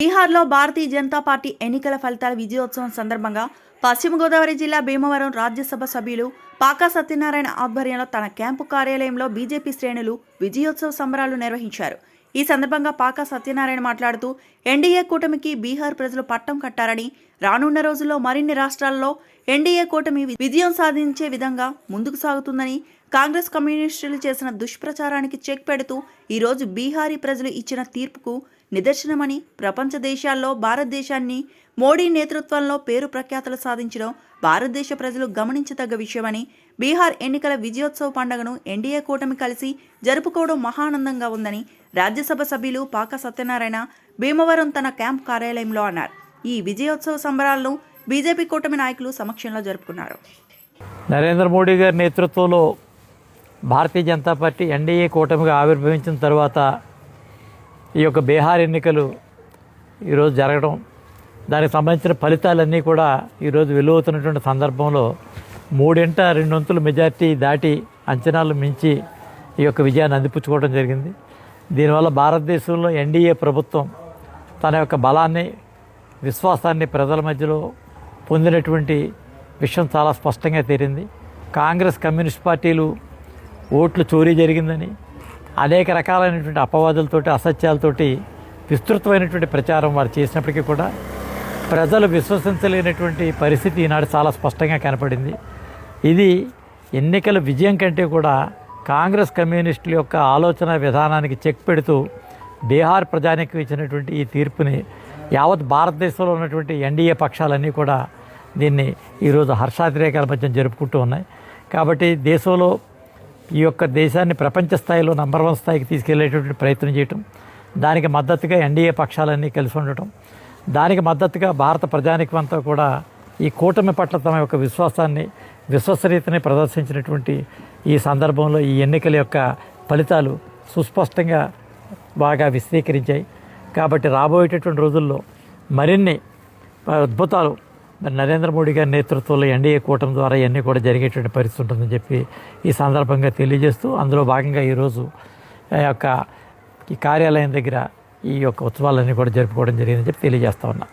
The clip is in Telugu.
బీహార్లో భారతీయ జనతా పార్టీ ఎన్నికల ఫలితాల విజయోత్సవం సందర్భంగా పశ్చిమ గోదావరి జిల్లా భీమవరం రాజ్యసభ సభ్యులు పాకా సత్యనారాయణ ఆధ్వర్యంలో తన క్యాంపు కార్యాలయంలో బీజేపీ శ్రేణులు విజయోత్సవ సంబరాలు నిర్వహించారు. ఈ సందర్భంగా పాకా సత్యనారాయణ మాట్లాడుతూ ఎన్డీఏ కూటమికి బీహార్ ప్రజలు పట్టం కట్టారని రానున్న రోజుల్లో మరిన్ని రాష్ట్రాల్లో ఎన్డీఏ కూటమి విజయం సాధించే విధంగా ముందుకు సాగుతుందని కాంగ్రెస్ కమ్యూనిస్టులు చేసిన దుష్ప్రచారానికి చెక్ పెడుతూ ఈరోజు బీహారీ ప్రజలు ఇచ్చిన తీర్పుకు నిదర్శనమని ప్రపంచ దేశాల్లో భారతదేశాన్ని మోడీ నేతృత్వంలో పేరు ప్రఖ్యాతలు సాధించడం భారతదేశ ప్రజలు గమనించదగ్గ విషయమని బీహార్ ఎన్నికల విజయోత్సవ పండుగను ఎన్డీఏ కూటమి కలిసి జరుపుకోవడం మహానందంగా ఉందని రాజ్యసభ సభ్యులు పాక సత్యనారాయణ భీమవరం తన క్యాంప్ కార్యాలయంలో అన్నారు. ఈ విజయోత్సవ సంబరాలను బీజేపీ కూటమి నాయకులు సమక్షంలో జరుపుకున్నారు. నరేంద్ర మోడీ గారి నేతృత్వంలో భారతీయ జనతా పార్టీ ఎన్డీఏ కూటమిగా ఆవిర్భవించిన తర్వాత ఈ యొక్క బీహార్ ఎన్నికలు ఈరోజు జరగడం దానికి సంబంధించిన ఫలితాలన్నీ కూడా ఈరోజు వెలువతున్నటువంటి సందర్భంలో మూడింట రెండొంతుల మెజార్టీ దాటి అంచనాలు మించి ఈ యొక్క విజయాన్ని అందిపుచ్చుకోవడం జరిగింది. దీనివల్ల భారతదేశంలో ఎన్డీఏ ప్రభుత్వం తన యొక్క బలాన్ని విశ్వాసాన్ని ప్రజల మధ్యలో పొందినటువంటి విషయం చాలా స్పష్టంగా తేలింది. కాంగ్రెస్ కమ్యూనిస్ట్ పార్టీలు ఓట్లు చోరీ జరిగిందని అనేక రకాలైనటువంటి అపవాదులతోటి అసత్యాలతోటి విస్తృతమైనటువంటి ప్రచారం వారు చేసినప్పటికీ కూడా ప్రజలు విశ్వసించలేనటువంటి పరిస్థితి ఈనాడు చాలా స్పష్టంగా కనపడింది. ఇది ఎన్నికల విజయం కంటే కూడా కాంగ్రెస్ కమ్యూనిస్టుల యొక్క ఆలోచన విధానానికి చెక్ పెడుతూ బీహార్ ప్రజానికి ఇచ్చినటువంటి ఈ తీర్పుని యావత్ భారతదేశంలో ఉన్నటువంటి ఎన్డీఏ పక్షాలన్నీ కూడా దీన్ని ఈరోజు హర్షాతిరేకాల మధ్య జరుపుకుంటూ ఉన్నాయి. కాబట్టి దేశంలో ఈ యొక్క దేశాన్ని ప్రపంచ స్థాయిలో నంబర్ వన్ స్థాయికి తీసుకెళ్ళేటటువంటి ప్రయత్నం చేయటం దానికి మద్దతుగా ఎన్డీఏ పక్షాలన్నీ కలిసి ఉండటం దానికి మద్దతుగా భారత ప్రజానికమంతా కూడా ఈ కూటమి పట్ల తమ యొక్క విశ్వాసాన్ని విశ్వసనీయతని ప్రదర్శించినటువంటి ఈ సందర్భంలో ఈ ఎన్నికల యొక్క ఫలితాలు సుస్పష్టంగా బాగా విశదీకరించాయి. కాబట్టి రాబోయేటటువంటి రోజుల్లో మరిన్ని అద్భుతాలు మరి నరేంద్ర మోడీ గారి నేతృత్వంలో ఎన్డీఏ కూటమి ద్వారా ఇవన్నీ కూడా జరిగేటువంటి పరిస్థితి ఉంటుందని చెప్పి ఈ సందర్భంగా తెలియజేస్తూ అందులో భాగంగా ఈరోజు ఆ యొక్క ఈ కార్యాలయం దగ్గర ఈ యొక్క ఉత్సవాలన్నీ కూడా జరుపుకోవడం జరిగిందని చెప్పి తెలియజేస్తా ఉన్నా.